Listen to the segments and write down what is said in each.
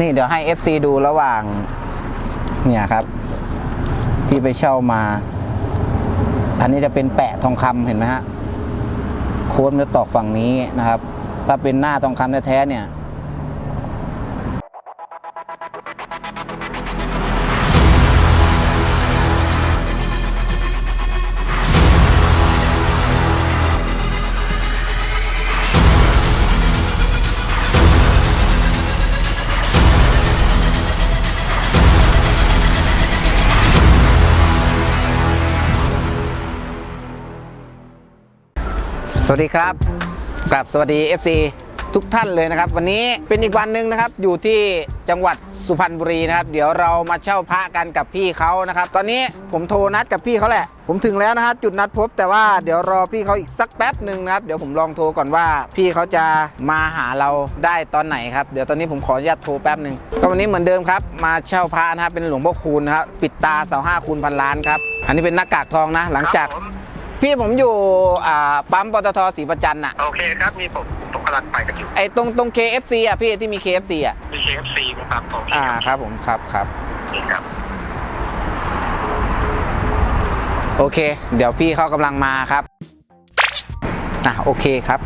นี่เดี๋ยวให้ FC ดูระหว่าง เนี่ยครับ ที่ไปเช่ามา อันนี้จะเป็นแปะทองคำเห็นไหมฮะ โค้ดมันจะตอกฝั่งนี้นะครับ ถ้าเป็นหน้าทองคำแท้ๆเนี่ย สวัสดีครับกลับสวัสดี FC ทุกท่านเลยนะครับ วันนี้เป็นอีกวันหนึ่งนะครับ อยู่ที่จังหวัดสุพรรณบุรีนะครับ เดี๋ยวเรามาเช่าพระกันกับพี่เขานะครับ ตอนนี้ผมโทรนัดกับพี่เขาแหละ ผมถึงแล้วนะฮะจุดนัดพบ แต่ว่าเดี๋ยวรอพี่เขาอีกสักแป๊บหนึ่งนะครับ เดี๋ยวผมลองโทรก่อนว่า พี่เขาจะมาหาเราได้ตอนไหนครับ เดี๋ยวตอนนี้ผมขออนุญาตโทรแป๊บหนึ่งก็วันนี้เหมือนเดิมครับ มาเช่าพระนะครับเป็นหลวงพ่อคูณนะครับปิดตาเสาห้าคูณพันล้านครับ อันนี้เป็นหน้ากากทองนะ หลังจาก พี่ผมอยู่อ่าปั๊มปตทศรีประจันทร์น่ะ โอเคครับนี่ผมผมกำลังไปกันอยู่ ไอ้ตรงตรง KFC อะพี่ที่มี KFC อะ มี KFC นะครับโอเคอ่าครับผมครับครับ นี่ครับ โอเค เดี๋ยวพี่เขากำลังมาครับอะโอเคครับ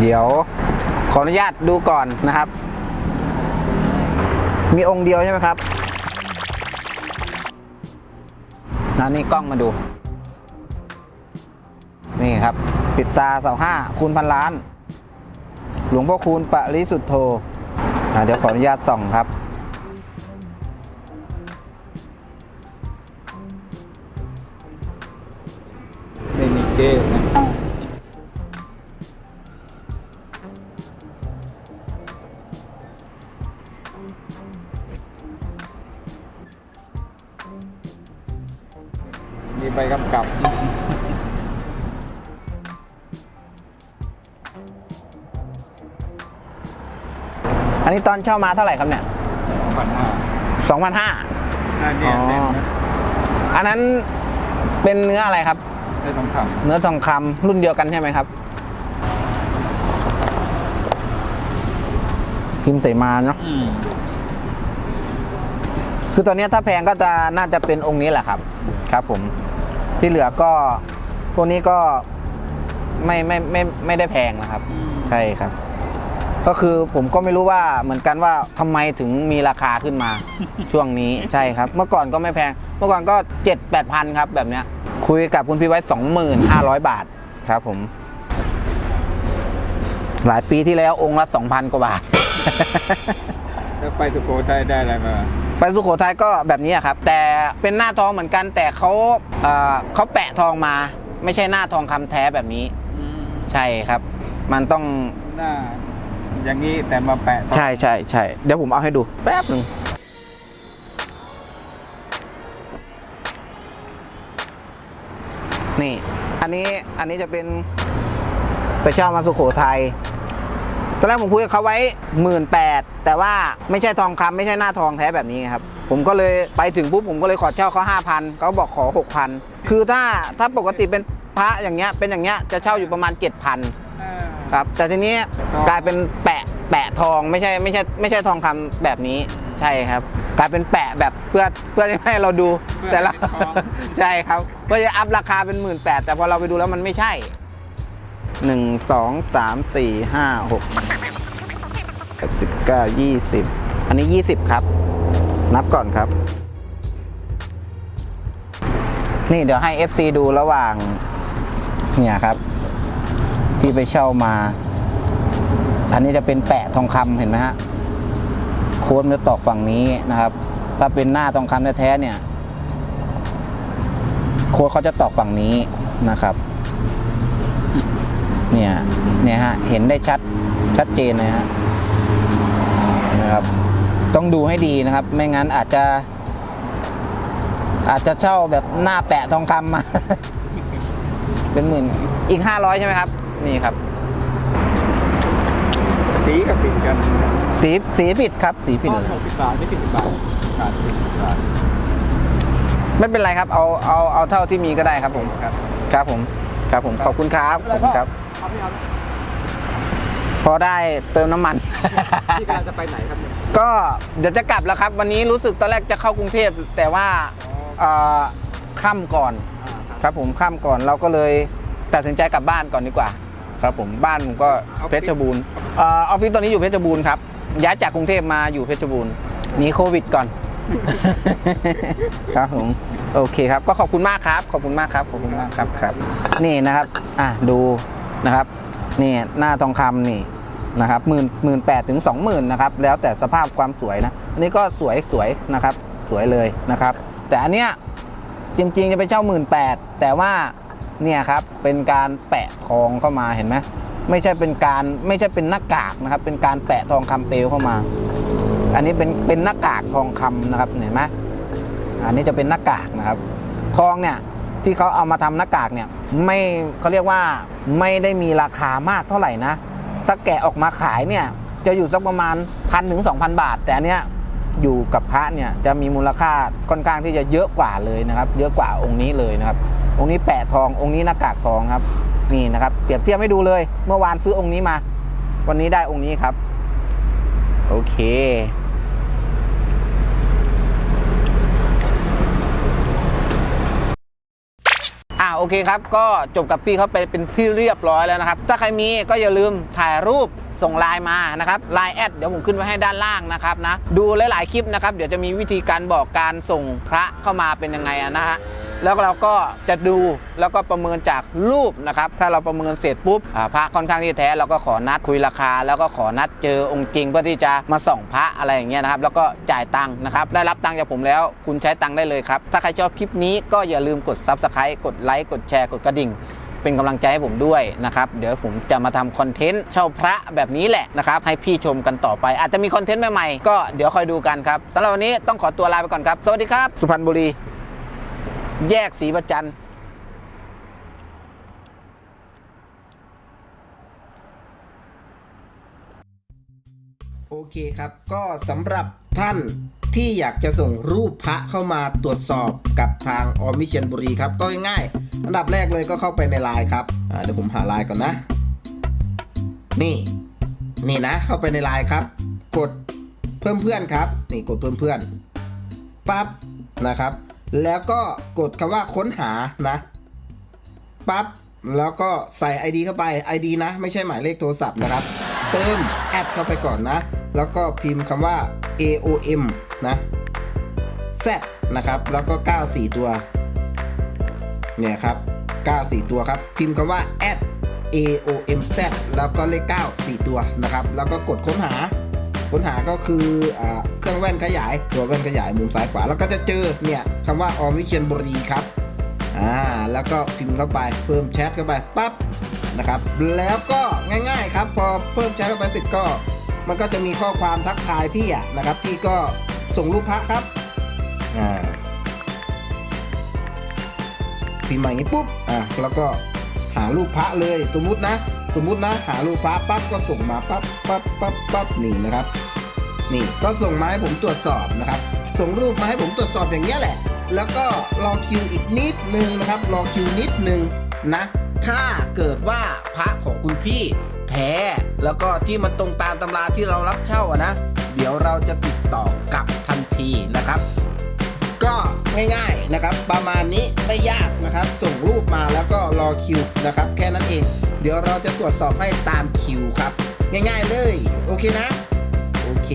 เดี๋ยวขออนุญาตดูก่อนนะครับ มีองค์เดียวใช่ไหมครับนะนี่กล้องมาดู นี่ครับปิดตาเสาห้าคูณพันล้าน หลวงพ่อคูณปริสุทธโธเดี๋ยวขออนุญาตส่องครับ ไม่มีเก้นะมีใบกำกับ อันนี้ตอนเช่ามาเท่าไหร่ครับเนี่ยสองพันห้า2,500น่าเนี่ยอ๋อเล่นนะอันนั้นเป็นเนื้ออะไรครับ ได้ทองคเนื้อทองคำรุ่นเดียวกันใช่ไหมครับพิมพ์ใส่มาเนาะำอืมคือตอนนี้ถ้าแพงก็จะน่าจะเป็นองค์นี้แหละครับ ครับผมที่เหลือก็พวกนี้ก็ไม่ไม่ไม่ไม่ได้แพงนะครับ ใช่ครับ ก็คือผมก็ไม่รู้ว่าเหมือนกันว่าทำไมถึงมีราคาขึ้นมา ช่วงนี้ใช่ครับ เมื่อก่อนก็ไม่แพง เมื่อก่อนก็เจ็ดแปดพันครับแบบเนี้ยคุยกับคุณพี่ไว้สองหมื่นห้าร้อยบาทครับผม หลายปีที่แล้วองค์ละสองพันกว่าบาทแล้วไปสุโขทัยได้อะไรมาไปสุโขทัยก็แบบนี้ครับ แต่เป็นหน้าทองเหมือนกันแต่เขาเอ่อเขาแปะทองมา ไม่ใช่หน้าทองคำแท้แบบนี้ ใช่ครับ มันต้องหน้า อย่างนี้แต่มาแปะใช่ใช่ใช่เดี๋ยวผมเอาให้ดูแป๊บหนึ่งนี่ อันนี้อันนี้จะเป็นไปเช่ามาสุโขทัยตอนแรกผมคุยกับเขาไว้หมื่นแปดแต่ว่าไม่ใช่ทองคำไม่ใช่หน้าทองแท้แบบนี้ครับ ผมก็เลยไปถึงปุ๊บผมก็เลยขอเช่าเขาห้าพันเขาบอกขอหกพันคือถ้าถ้าปกติเป็นพระอย่างเงี้ยเป็นอย่างเงี้ยจะเช่าอยู่ประมาณเจ็ดพัน ครับ แต่ทีนี้ทองกลายเป็นแปะแปะทองไม่ใช่ไม่ใช่ไม่ใช่ทองคำแบบนี้ใช่ครับ กลายเป็นแปะแบบเพื่อเพื่อให้เราดูเพื่อแต่เราให้ทองใช่ครับเพื่อจะอัพราคาเป็นหมื่นแปดแต่พอเราไปดูแล้วมันไม่ใช่หนึ่งสองสามสี่ห้าหกแปดสิบเก้ายี่สิบอันนี้ยี่สิบครับ นับก่อนครับ นี่เดี๋ยวให้ FC ดูระหว่าง เนี่ยครับ ที่ไปเช่ามา อันนี้จะเป็นแปะทองคำเห็นไหมฮะโค้ดมันจะตอกฝั่งนี้นะครับ ถ้าเป็นหน้าทองคำแท้ๆเนี่ย โค้ดเขาจะตอกฝั่งนี้นะครับ เนี่ยเนี่ยฮะเห็นได้ชัดชัดเจนเลยฮะนะครับ ต้องดูให้ดีนะครับ ไม่งั้นอาจจะ อาจจะเช่าแบบหน้าแปะทองคำมา เป็นหมื่นอีกห้าร้อยใช่ไหมครับ นี่ครับ สีกับปิดกันสีสีผิดครับ สีผิดเลย หกสิบบาทไม่สิบบาทบาทสิบบาทไม่เป็นไรครับ เอาเอาเอาเท่าที่มีก็ได้ครับผมครับ ครับผม ครับผมขอบคุณครับขอบคุณครับ เอาไม่เอาพอได้เติมน้ำมัน พี่กำลังจะไปไหนครับเนี่ยก็เดี๋ยวจะกลับแล้วครับ วันนี้รู้สึกตอนแรกจะเข้ากรุงเทพแต่ว่าเอ่อค่ำก่อน อ่าครับ ครับผมค่ำก่อนเราก็เลยตัดสินใจกลับบ้านก่อนดีกว่า ครับผมบ้านผมก็ออฟฟิศเพชรบูรณ์เออออฟฟิศตอนนี้อยู่เพชรบูรณ์ครับย้ายจากกรุงเทพมาอยู่เพชรบูรณ์หนีโควิดก่อน ครับผมโอเคครับก็ขอบคุณมากครับ ขอบคุณมากครับขอบคุณมากครับครับ นี่นะครับอะดูนะครับนี่หน้าทองคำนี่นะครับหมื่นหมื่นแปดถึงสองหมื่นนะครับแล้วแต่สภาพความสวยนะอันนี่ก็สวยสวยนะครับสวยเลยนะครับ แต่อันเนี้ยจริงๆจะไปเช่าหมื่นแปดแต่ว่า เนี่ยครับเป็นการแปะทองเข้ามาเห็นไหมไม่ใช่เป็นการไม่ใช่เป็นหน้ากากนะครับ เป็นการแปะทองคำเปลวเข้ามา อันนี้เป็นเป็นหน้ากากทองคำนะครับเห็นไหมอันนี้จะเป็นหน้ากากนะครับ ทองเนี่ยที่เขาเอามาทำหน้ากากเนี่ยไม่เขาเรียกว่าไม่ได้มีราคามากเท่าไหร่นะถ้าแกะออกมาขายเนี่ยจะอยู่สักประมาณพันถึงสองพันบาท แต่อันเนี้ยอยู่กับพระเนี่ยจะมีมูลค่าค่อนข้างที่จะเยอะกว่าเลยนะครับ เยอะกว่าองค์นี้เลยนะครับ องค์นี้แปะทอง องค์นี้หน้ากากทองครับ นี่นะครับ เปรียบเทียบให้ดูเลย เมื่อวานซื้อองค์นี้มา วันนี้ได้องค์นี้ครับ โอเคอ่าโอเคครับ ก็จบกับพี่เขาไปเป็นที่เรียบร้อยแล้วนะครับ ถ้าใครมีก็อย่าลืมถ่ายรูปส่งไลน์มานะครับไลน์แอดเดี๋ยวผมขึ้นไว้ให้ด้านล่างนะครับนะ ดูหลาย ๆ คลิปนะครับ เดี๋ยวจะมีวิธีการบอกการส่งพระเข้ามาเป็นยังไงนะฮะ แล้วเราก็จะดูแล้วก็ประเมินจากรูปนะครับ ถ้าเราประเมินเสร็จปุ๊บพระค่อนข้างที่แท้เราก็ขอนัดคุยราคา แล้วก็ขอนัดเจอองค์จริง เพื่อที่จะมาส่องพระอะไรอย่างเงี้ยนะครับ แล้วก็จ่ายตังค์นะครับ ได้รับตังค์จากผมแล้ว คุณใช้ตังค์ได้เลยครับ ถ้าใครชอบคลิปนี้ก็อย่าลืมกด Subscribe กดไลค์กดแชร์กดกระดิ่งเป็นกำลังใจให้ผมด้วยนะครับ เดี๋ยวผมจะมาทำคอนเทนต์เช่าพระแบบนี้แหละนะครับ ให้พี่ชมกันต่อไป อาจจะมีคอนเทนต์ใหม่ๆ ก็เดี๋ยวคอยดูกันครับสำหรับวันนี้ต้องขอตัวลาไปก่อนครับ สวัสดีครับ สุพรรณบุรี แยกศรีประจันโอเคครับ ก็สำหรับท่านที่อยากจะส่งรูปพระเข้ามาตรวจสอบกับทางออมิเชียนบุรีครับ ก็ง่ายๆอันดับแรกเลยก็เข้าไปในไลน์ครับเดี๋ยวผมหาไลน์ก่อนนะ นี่ นี่นะ เข้าไปในไลน์ครับ กดเพิ่มเพื่อนครับ นี่กดเพิ่มเพื่อนปั๊บนะครับ แล้วก็กดคำว่าค้นหานะปั๊บแล้วก็ใส่ ID เข้าไป ID นะ ไม่ใช่หมายเลขโทรศัพท์นะครับ เติมแอดเข้าไปก่อนนะ แล้วก็พิมพ์คำว่า AOM นะ Z นะครับ แล้วก็ 94 ตัว เนี่ยครับ 94 ตัวครับ พิมพ์คำว่า add AOM Z แล้วก็เลข 9 4 ตัวนะครับ แล้วก็กดค้นหา ค้นหาก็คืออเครื่องแว่นขยาย ตัวแว่นขยายมุมซ้ายขวา แล้วก็จะเจอเนี่ยคำว่าออมวิเชียนบุรีครับอ่าแล้วก็พิมพ์เข้าไปเพิ่มแชทเข้าไปปั๊บนะครับ แล้วก็ง่ายๆครับ พอเพิ่มแชทเข้าไปเสร็จก็ มันก็จะมีข้อความทักทายพี่อะนะครับ พี่ก็ส่งรูปพระครับอ่าพิมพ์มาอย่างนี้ปุ๊บอะแล้วก็หารูปพระเลยสมมุตินะ สมมุตินะหารูปพระปั๊บก็ส่งมาปั๊บปั๊บปั๊บปั๊บนี่นะครับ นี่ก็ส่งมาให้ผมตรวจสอบนะครับ ส่งรูปมาให้ผมตรวจสอบอย่างเงี้ยแหละ แล้วก็รอคิวอีกนิดนึงนะครับ รอคิวนิดนึงนะ ถ้าเกิดว่าพระของคุณพี่แท้แล้วก็ที่มันตรงตามตำราที่เรารับเช่าอะนะ เดี๋ยวเราจะติดต่อกลับทันทีนะครับ ก็ง่ายๆนะครับ ประมาณนี้ไม่ยากนะครับ ส่งรูปมาแล้วก็รอคิวนะครับ แค่นั้นเอง เดี๋ยวเราจะตรวจสอบให้ตามคิวครับ ง่ายๆเลย โอเคนะ โอเค